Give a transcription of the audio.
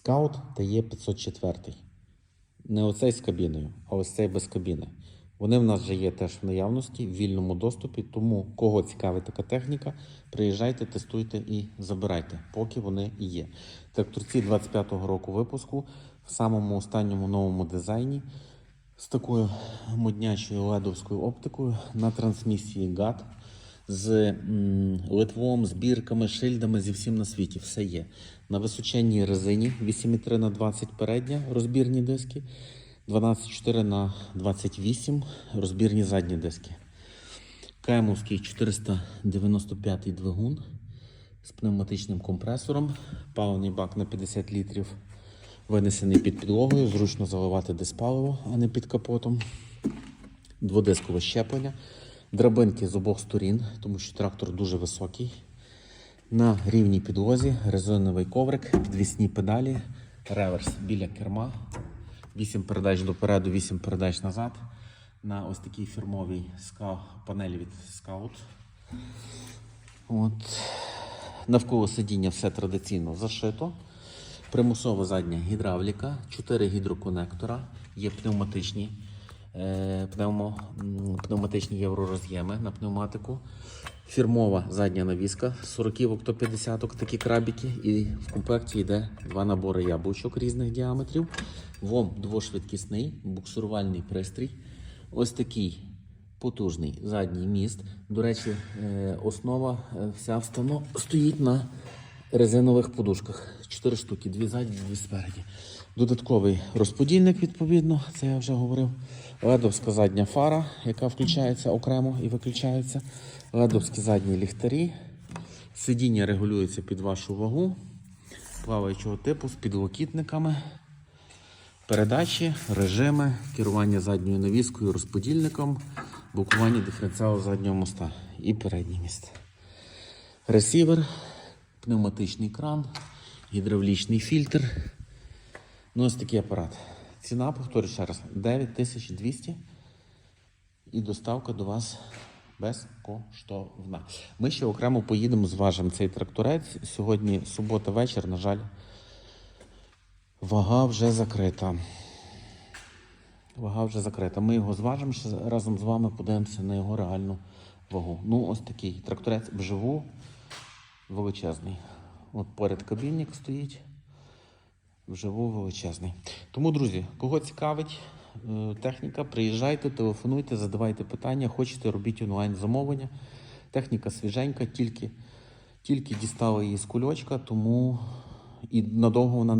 Скаут та є 504. Не оцей з кабіною, а ось цей без кабіни. Вони в нас вже є теж в наявності, в вільному доступі. Тому кого цікавить така техніка, приїжджайте, тестуйте і забирайте, поки вони і є. Тракторці 25-го року випуску в самому останньому новому дизайні з такою моднячою ледовською оптикою на трансмісії GAT з литвом, з бірками, шильдами зі всім на світі. Все є. На височенній резині 8,3 на 20 передня розбірні диски, 12,4 на 28 розбірні задні диски. Каймовський 495 двигун з пневматичним компресором, паливний бак на 50 літрів, винесений під підлогою, зручно заливати диспаливо, а не під капотом. Дводискове щеплення, драбинки з обох сторін, тому що трактор дуже високий. На рівній підлозі резиновий коврик, підвісні педалі, реверс біля керма, 8 передач допереду, 8 передач назад. На ось такій фірмовій панелі від Scout. От. Навколо сидіння все традиційно зашито. Примусова задня гідравліка, 4 гідроконектора, є пневматичні, пневмо, пневматичні євророз'єми на пневматику. Фірмова задня навіска, 40 до 50 такі крабіки. І в комплекті йде два набори яблучок різних діаметрів. ВОМ двошвидкісний, буксурувальний пристрій. Ось такий потужний задній міст. До речі, е, основа е, вся встано стоїть на резинових подушках. Чотири штуки, дві ззаді, дві спереді. Додатковий розподільник, відповідно, це я вже говорив. Ледовська задня фара, яка включається окремо і виключається. Ледовські задні ліхтарі. Сидіння регулюється під вашу вагу, плаваючого типу з підлокітниками. Передачі, режими, керування задньою навіскою, розподільником, блокування диференціалу заднього моста і передній міст. Ресівер, пневматичний кран, гідравлічний фільтр. Ну, ось такий апарат. Ціна, повторюю ще раз, 9200 і доставка до вас безкоштовна. Ми ще окремо поїдемо, зважимо цей тракторець. Сьогодні субота вечір, на жаль, вага вже закрита. Вага вже закрита. Ми його зважимо ще разом з вами, подивимося на його реальну вагу. Ну, ось такий тракторець вживу величезний. От поряд кабінник стоїть. Вживу величезний. Тому, друзі, кого цікавить е, техніка, приїжджайте, телефонуйте, задавайте питання, хочете, робіть онлайн замовлення. Техніка свіженька, тільки, тільки дістала її з кульочка, тому і надовго вона